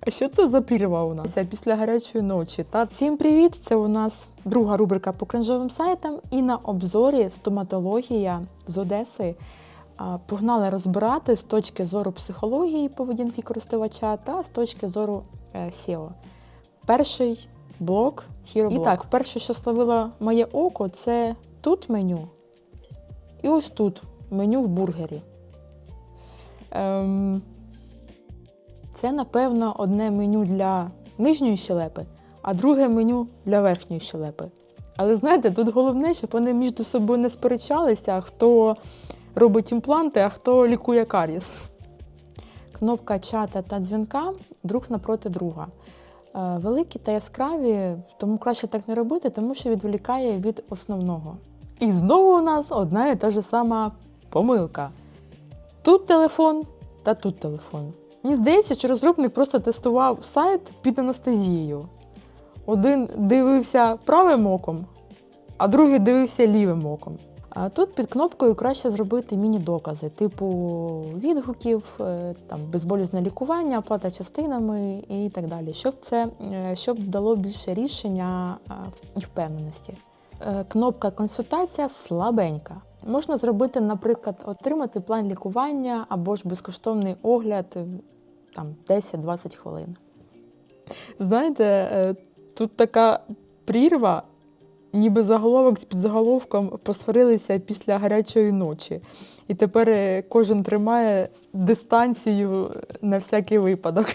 А що це за прірва у нас після гарячої ночі? Та всім привіт! Це у нас друга рубрика по кринжовим сайтам. І на обзорі стоматологія з Одеси. Погнали розбирати з точки зору психології поведінки користувача та з точки зору е, SEO. Перший блок Hero І так, перше, що словило моє око, це тут меню. І ось тут меню в бургері. Ем, це, напевно, одне меню для нижньої щелепи, а друге меню для верхньої щелепи. Але знаєте, тут головне, щоб вони між собою не сперечалися, хто робить імпланти, а хто лікує каріс. Кнопка чата та дзвінка друг напроти друга. Е, Великі та яскраві, тому краще так не робити, тому що відволікає від основного. І знову у нас одна і та ж сама помилка. Тут телефон та тут телефон. Мені здається, що розробник просто тестував сайт під анестезією. Один дивився правим оком, а другий дивився лівим оком. А тут під кнопкою краще зробити міні-докази, типу відгуків, е, там, безболізне лікування, оплата частинами і так далі, щоб це е, щоб дало більше рішення е, і впевненості. Кнопка консультація слабенька. Можна зробити, наприклад, отримати план лікування або ж безкоштовний огляд е, там 10-20 хвилин. Знаєте, е, тут така прірва, ніби заголовок з підзаголовком посварилися після гарячої ночі. І тепер е, кожен тримає дистанцію на всякий випадок.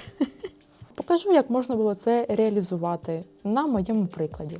Покажу, як можна було це реалізувати на моєму прикладі.